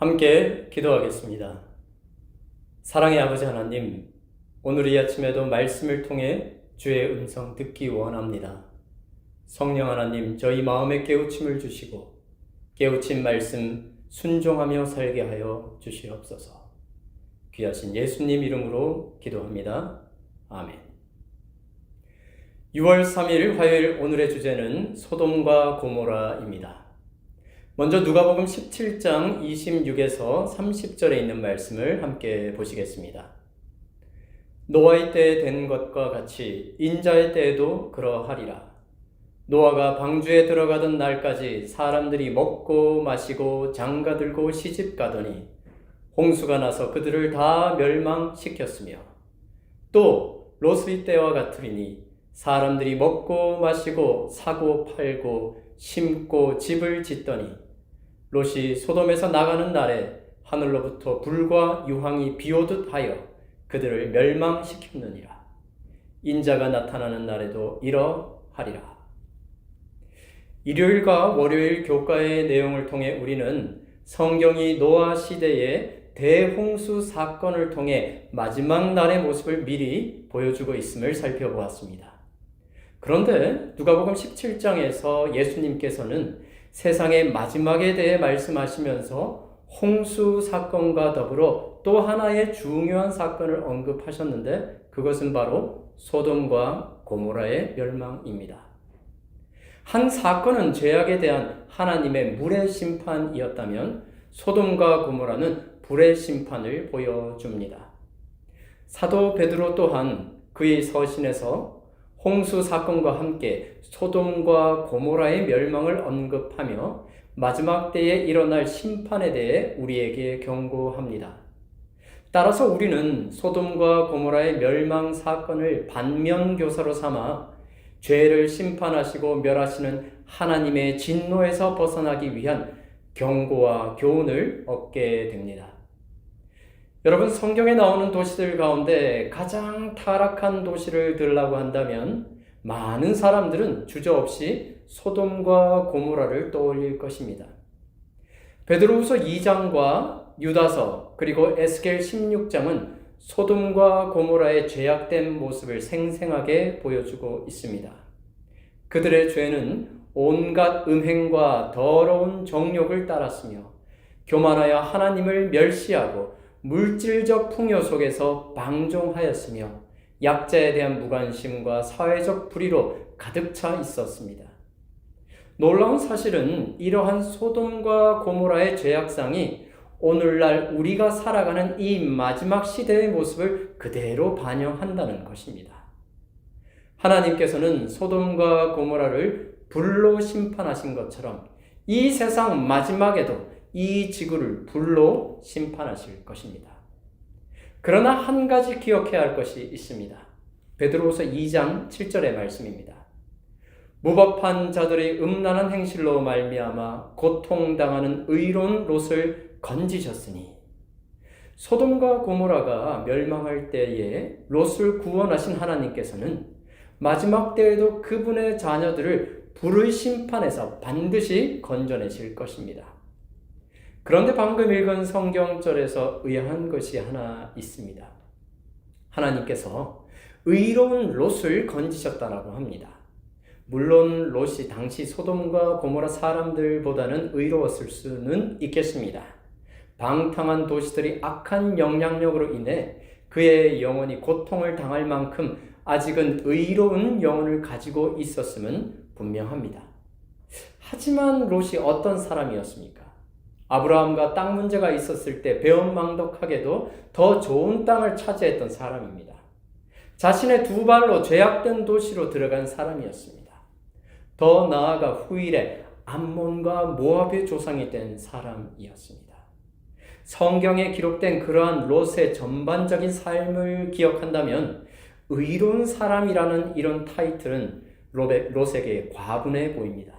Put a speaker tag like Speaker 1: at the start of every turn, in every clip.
Speaker 1: 함께 기도하겠습니다. 사랑의 아버지 하나님, 오늘 이 아침에도 말씀을 통해 주의 음성 듣기 원합니다. 성령 하나님, 저희 마음에 깨우침을 주시고 깨우친 말씀 순종하며 살게 하여 주시옵소서. 귀하신 예수님 이름으로 기도합니다. 아멘. 6월 3일 화요일 오늘의 주제는 소돔과 고모라입니다. 먼저 누가복음 17장 26에서 30절에 있는 말씀을 함께 보시겠습니다. 노아의 때에 된 것과 같이 인자의 때에도 그러하리라. 노아가 방주에 들어가던 날까지 사람들이 먹고 마시고 장가 들고 시집 가더니 홍수가 나서 그들을 다 멸망시켰으며 또 롯의 때와 같으리니 사람들이 먹고 마시고 사고 팔고 심고 집을 짓더니 롯이 소돔에서 나가는 날에 하늘로부터 불과 유황이 비오듯 하여 그들을 멸망시켰느니라. 인자가 나타나는 날에도 이러하리라. 일요일과 월요일 교과의 내용을 통해 우리는 성경이 노아 시대의 대홍수 사건을 통해 마지막 날의 모습을 미리 보여주고 있음을 살펴보았습니다. 그런데 누가복음 17장에서 예수님께서는 세상의 마지막에 대해 말씀하시면서 홍수 사건과 더불어 또 하나의 중요한 사건을 언급하셨는데 그것은 바로 소돔과 고모라의 멸망입니다. 한 사건은 죄악에 대한 하나님의 물의 심판이었다면 소돔과 고모라는 불의 심판을 보여줍니다. 사도 베드로 또한 그의 서신에서 홍수 사건과 함께 소돔과 고모라의 멸망을 언급하며 마지막 때에 일어날 심판에 대해 우리에게 경고합니다. 따라서 우리는 소돔과 고모라의 멸망 사건을 반면 교사로 삼아 죄를 심판하시고 멸하시는 하나님의 진노에서 벗어나기 위한 경고와 교훈을 얻게 됩니다. 여러분 성경에 나오는 도시들 가운데 가장 타락한 도시를 들라고 한다면 많은 사람들은 주저없이 소돔과 고모라를 떠올릴 것입니다. 베드로후서 2장과 유다서 그리고 에스겔 16장은 소돔과 고모라의 죄악된 모습을 생생하게 보여주고 있습니다. 그들의 죄는 온갖 음행과 더러운 정욕을 따랐으며 교만하여 하나님을 멸시하고 물질적 풍요 속에서 방종하였으며 약자에 대한 무관심과 사회적 불의로 가득 차 있었습니다. 놀라운 사실은 이러한 소돔과 고모라의 죄악상이 오늘날 우리가 살아가는 이 마지막 시대의 모습을 그대로 반영한다는 것입니다. 하나님께서는 소돔과 고모라를 불로 심판하신 것처럼 이 세상 마지막에도 이 지구를 불로 심판하실 것입니다. 그러나 한 가지 기억해야 할 것이 있습니다. 베드로후서 2장 7절의 말씀입니다. 무법한 자들의 음란한 행실로 말미암아 고통당하는 의로운 롯을 건지셨으니 소돔과 고모라가 멸망할 때에 롯을 구원하신 하나님께서는 마지막 때에도 그분의 자녀들을 불의 심판에서 반드시 건져내실 것입니다. 그런데 방금 읽은 성경절에서 의아한 것이 하나 있습니다. 하나님께서 의로운 롯을 건지셨다라고 합니다. 물론 롯이 당시 소돔과 고모라 사람들보다는 의로웠을 수는 있겠습니다. 방탕한 도시들이 악한 영향력으로 인해 그의 영혼이 고통을 당할 만큼 아직은 의로운 영혼을 가지고 있었음은 분명합니다. 하지만 롯이 어떤 사람이었습니까? 아브라함과 땅 문제가 있었을 때 배은망덕하게도 더 좋은 땅을 차지했던 사람입니다. 자신의 두 발로 죄악된 도시로 들어간 사람이었습니다. 더 나아가 후일에 암몬과 모압의 조상이 된 사람이었습니다. 성경에 기록된 그러한 롯의 전반적인 삶을 기억한다면 의로운 사람이라는 이런 타이틀은 롯에게 과분해 보입니다.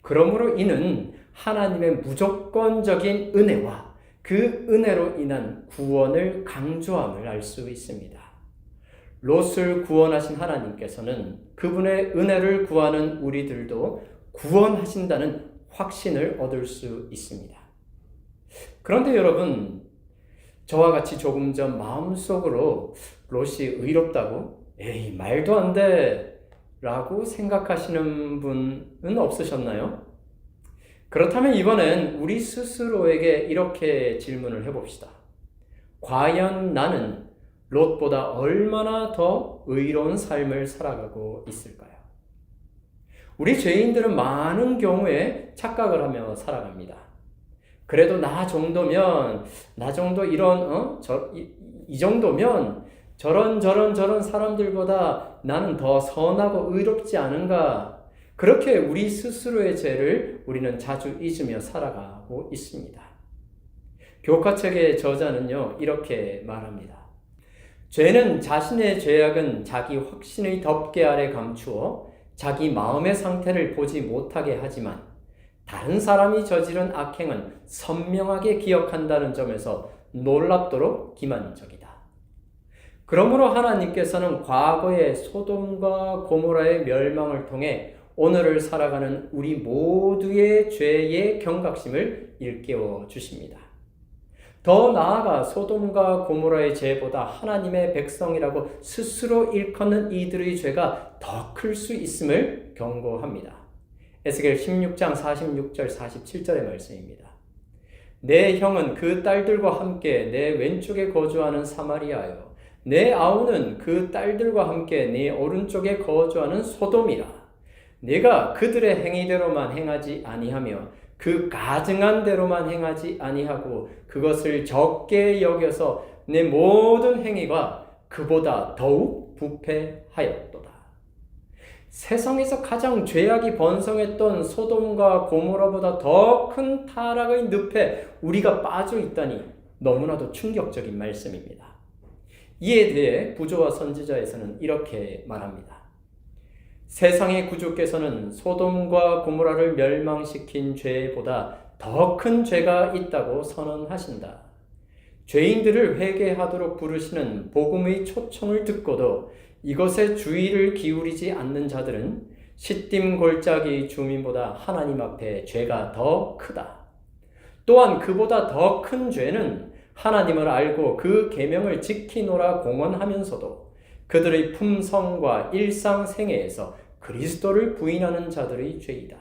Speaker 1: 그러므로 이는 하나님의 무조건적인 은혜와 그 은혜로 인한 구원을 강조함을 알 수 있습니다. 롯을 구원하신 하나님께서는 그분의 은혜를 구하는 우리들도 구원하신다는 확신을 얻을 수 있습니다. 그런데 여러분, 저와 같이 조금 전 마음속으로 롯이 의롭다고? 에이, 말도 안 돼. 라고 생각하시는 분은 없으셨나요? 그렇다면 이번엔 우리 스스로에게 이렇게 질문을 해봅시다. 과연 나는 롯보다 얼마나 더 의로운 삶을 살아가고 있을까요? 우리 죄인들은 많은 경우에 착각을 하며 살아갑니다. 그래도 나 정도면 나 정도 이런 어? 저, 이, 이 정도면 저런 저런 저런 사람들보다 나는 더 선하고 의롭지 않은가? 그렇게 우리 스스로의 죄를 우리는 자주 잊으며 살아가고 있습니다. 교과책의 저자는요, 이렇게 말합니다. 죄는 자신의 죄악은 자기 확신의 덮개 아래 감추어 자기 마음의 상태를 보지 못하게 하지만 다른 사람이 저지른 악행은 선명하게 기억한다는 점에서 놀랍도록 기만적이다. 그러므로 하나님께서는 과거의 소돔과 고모라의 멸망을 통해 오늘을 살아가는 우리 모두의 죄의 경각심을 일깨워 주십니다. 더 나아가 소돔과 고모라의 죄보다 하나님의 백성이라고 스스로 일컫는 이들의 죄가 더 클 수 있음을 경고합니다. 에스겔 16장 46절 47절의 말씀입니다. 내 형은 그 딸들과 함께 내 왼쪽에 거주하는 사마리아요. 내 아우는 그 딸들과 함께 네 오른쪽에 거주하는 소돔이라. 내가 그들의 행위대로만 행하지 아니하며 그 가증한 대로만 행하지 아니하고 그것을 적게 여겨서 내 모든 행위가 그보다 더욱 부패하였도다. 세상에서 가장 죄악이 번성했던 소돔과 고모라보다 더 큰 타락의 늪에 우리가 빠져 있다니 너무나도 충격적인 말씀입니다. 이에 대해 부조와 선지자에서는 이렇게 말합니다. 세상의 구주께서는 소돔과 고모라를 멸망시킨 죄보다 더 큰 죄가 있다고 선언하신다. 죄인들을 회개하도록 부르시는 복음의 초청을 듣고도 이것에 주의를 기울이지 않는 자들은 시딤 골짜기 주민보다 하나님 앞에 죄가 더 크다. 또한 그보다 더 큰 죄는 하나님을 알고 그 계명을 지키노라 공언하면서도 그들의 품성과 일상생애에서 그리스도를 부인하는 자들의 죄이다.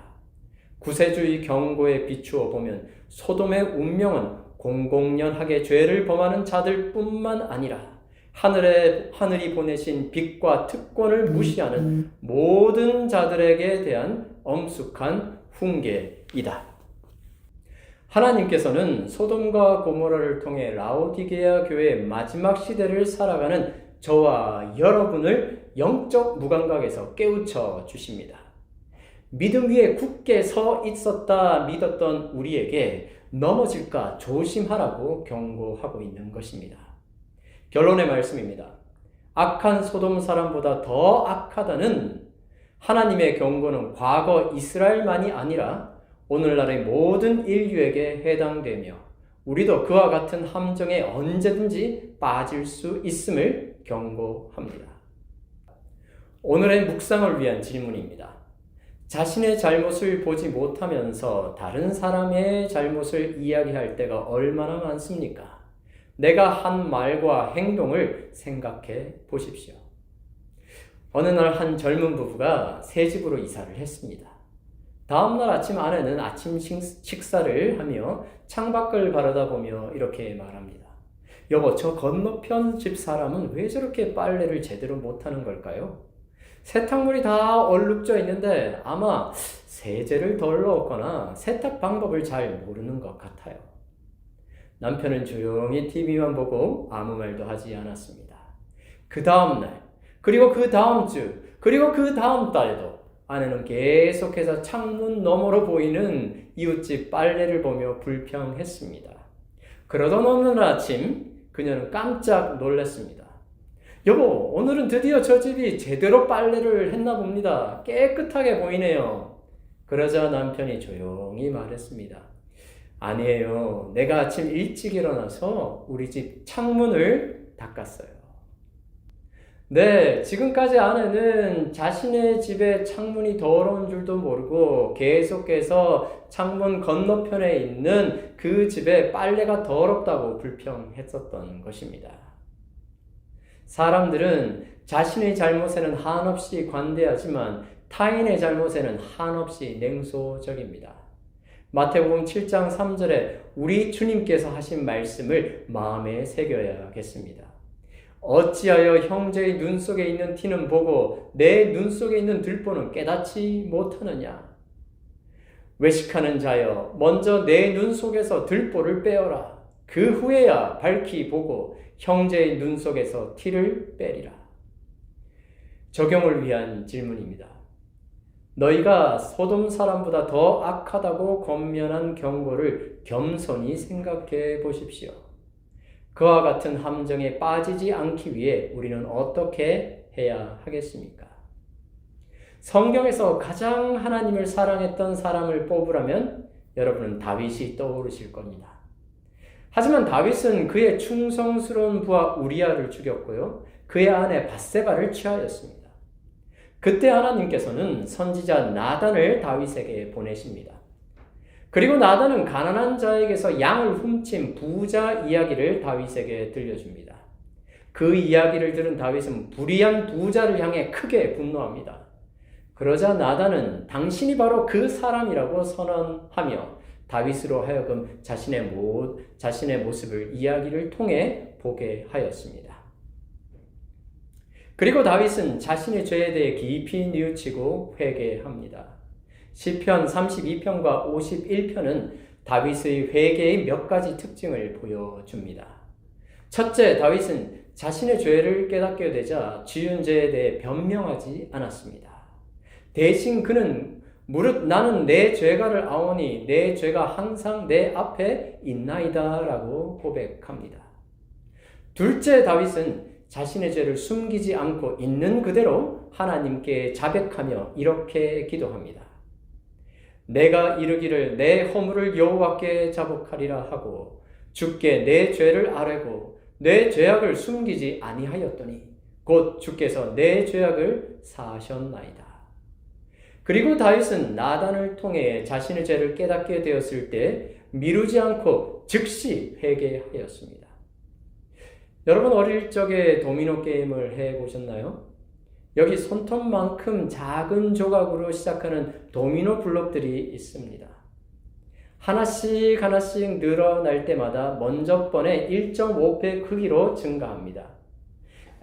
Speaker 1: 구세주의 경고에 비추어 보면 소돔의 운명은 공공연하게 죄를 범하는 자들뿐만 아니라 하늘에 하늘이 보내신 빛과 특권을 무시하는 모든 자들에게 대한 엄숙한 훈계이다. 하나님께서는 소돔과 고모라를 통해 라오디게아 교회의 마지막 시대를 살아가는 저와 여러분을 영적 무감각에서 깨우쳐 주십니다. 믿음 위에 굳게 서 있었다 믿었던 우리에게 넘어질까 조심하라고 경고하고 있는 것입니다. 결론의 말씀입니다. 악한 소돔 사람보다 더 악하다는 하나님의 경고는 과거 이스라엘만이 아니라 오늘날의 모든 인류에게 해당되며 우리도 그와 같은 함정에 언제든지 빠질 수 있음을 경고합니다. 오늘의 묵상을 위한 질문입니다. 자신의 잘못을 보지 못하면서 다른 사람의 잘못을 이야기할 때가 얼마나 많습니까? 내가 한 말과 행동을 생각해 보십시오. 어느 날 한 젊은 부부가 새 집으로 이사를 했습니다. 다음날 아침 아내는 아침 식사를 하며 창밖을 바라다 보며 이렇게 말합니다. 여보, 저 건너편 집 사람은 왜 저렇게 빨래를 제대로 못하는 걸까요? 세탁물이 다 얼룩져 있는데 아마 세제를 덜 넣었거나 세탁 방법을 잘 모르는 것 같아요. 남편은 조용히 TV만 보고 아무 말도 하지 않았습니다. 그 다음날, 그리고 그 다음 주, 그리고 그 다음 달에도 아내는 계속해서 창문 너머로 보이는 이웃집 빨래를 보며 불평했습니다. 그러던 어느 아침 그녀는 깜짝 놀랐습니다. 여보, 오늘은 드디어 저 집이 제대로 빨래를 했나 봅니다. 깨끗하게 보이네요. 그러자 남편이 조용히 말했습니다. 아니에요. 내가 아침 일찍 일어나서 우리 집 창문을 닦았어요. 네, 지금까지 아내는 자신의 집에 창문이 더러운 줄도 모르고 계속해서 창문 건너편에 있는 그 집에 빨래가 더럽다고 불평했었던 것입니다. 사람들은 자신의 잘못에는 한없이 관대하지만 타인의 잘못에는 한없이 냉소적입니다. 마태복음 7장 3절에 우리 주님께서 하신 말씀을 마음에 새겨야겠습니다. 어찌하여 형제의 눈 속에 있는 티는 보고 내 눈 속에 있는 들보는 깨닫지 못하느냐? 외식하는 자여, 먼저 내 눈 속에서 들보를 빼어라. 그 후에야 밝히 보고 형제의 눈 속에서 티를 빼리라. 적용을 위한 질문입니다. 너희가 소돔 사람보다 더 악하다고 권면한 경고를 겸손히 생각해 보십시오. 그와 같은 함정에 빠지지 않기 위해 우리는 어떻게 해야 하겠습니까? 성경에서 가장 하나님을 사랑했던 사람을 뽑으라면 여러분은 다윗이 떠오르실 겁니다. 하지만 다윗은 그의 충성스러운 부하 우리아를 죽였고요. 그의 아내 바세바를 취하였습니다. 그때 하나님께서는 선지자 나단을 다윗에게 보내십니다. 그리고 나단은 가난한 자에게서 양을 훔친 부자 이야기를 다윗에게 들려줍니다. 그 이야기를 들은 다윗은 불의한 부자를 향해 크게 분노합니다. 그러자 나단은 당신이 바로 그 사람이라고 선언하며 다윗으로 하여금 자신의 모, 자신의 모습을 이야기를 통해 보게 하였습니다. 그리고 다윗은 자신의 죄에 대해 깊이 뉘우치고 회개합니다. 시편 32편과 51편은 다윗의 회개의 몇 가지 특징을 보여줍니다. 첫째, 다윗은 자신의 죄를 깨닫게 되자 지은 죄에 대해 변명하지 않았습니다. 대신 그는 무릇 나는 내 죄가를 아오니 내 죄가 항상 내 앞에 있나이다라고 고백합니다. 둘째, 다윗은 자신의 죄를 숨기지 않고 있는 그대로 하나님께 자백하며 이렇게 기도합니다. 내가 이르기를 내 허물을 여호와께 자복하리라 하고 주께 내 죄를 아뢰고 내 죄악을 숨기지 아니하였더니 곧 주께서 내 죄악을 사하셨나이다. 그리고 다윗은 나단을 통해 자신의 죄를 깨닫게 되었을 때 미루지 않고 즉시 회개하였습니다. 여러분 어릴 적에 도미노 게임을 해 보셨나요? 여기 손톱만큼 작은 조각으로 시작하는 도미노 블록들이 있습니다. 하나씩 하나씩 늘어날 때마다 먼저 번의 1.5배 크기로 증가합니다.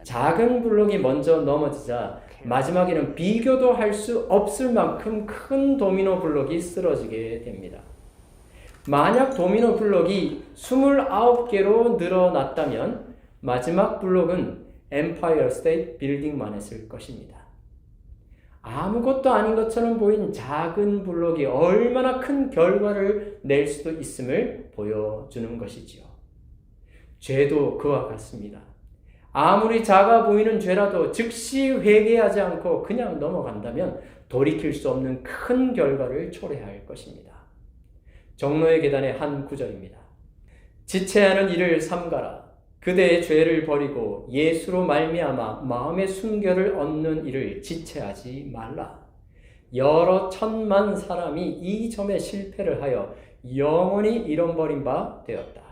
Speaker 1: 작은 블록이 먼저 넘어지자 마지막에는 비교도 할 수 없을 만큼 큰 도미노 블록이 쓰러지게 됩니다. 만약 도미노 블록이 29개로 늘어났다면 마지막 블록은 엠파이어 스테이트 빌딩만 했을 것입니다. 아무것도 아닌 것처럼 보인 작은 블록이 얼마나 큰 결과를 낼 수도 있음을 보여주는 것이지요. 죄도 그와 같습니다. 아무리 작아 보이는 죄라도 즉시 회개하지 않고 그냥 넘어간다면 돌이킬 수 없는 큰 결과를 초래할 것입니다. 정로의 계단의 한 구절입니다. 지체하는 일을 삼가라. 그대의 죄를 버리고 예수로 말미암아 마음의 순결을 얻는 일을 지체하지 말라. 여러 천만 사람이 이 점에 실패를 하여 영원히 잃어버린 바 되었다.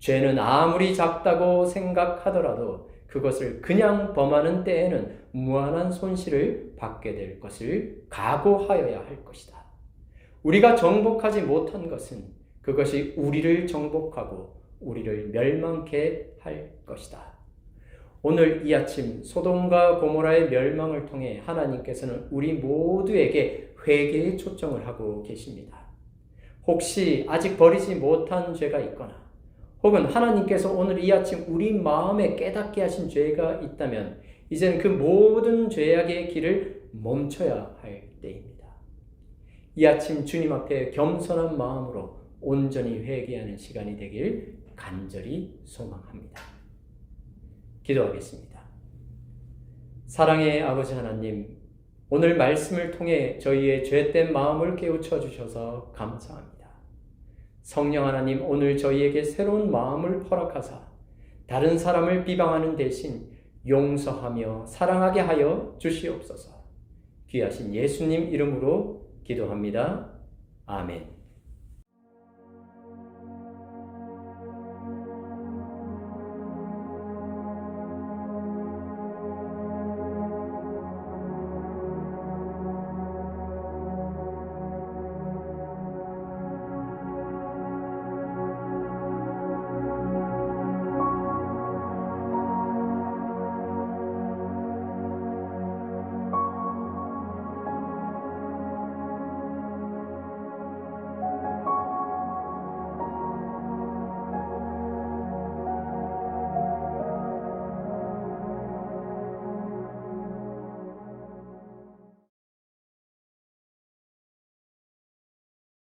Speaker 1: 죄는 아무리 작다고 생각하더라도 그것을 그냥 범하는 때에는 무한한 손실을 받게 될 것을 각오하여야 할 것이다. 우리가 정복하지 못한 것은 그것이 우리를 정복하고 우리를 멸망케 할 것이다. 오늘 이 아침 소돔과 고모라의 멸망을 통해 하나님께서는 우리 모두에게 회개의 초청을 하고 계십니다. 혹시 아직 버리지 못한 죄가 있거나 혹은 하나님께서 오늘 이 아침 우리 마음에 깨닫게 하신 죄가 있다면 이젠 그 모든 죄악의 길을 멈춰야 할 때입니다. 이 아침 주님 앞에 겸손한 마음으로 온전히 회개하는 시간이 되길 간절히 소망합니다. 기도하겠습니다. 사랑의 아버지 하나님, 오늘 말씀을 통해 저희의 죄된 마음을 깨우쳐 주셔서 감사합니다. 성령 하나님 오늘 저희에게 새로운 마음을 허락하사 다른 사람을 비방하는 대신 용서하며 사랑하게 하여 주시옵소서. 귀하신 예수님 이름으로 기도합니다. 아멘.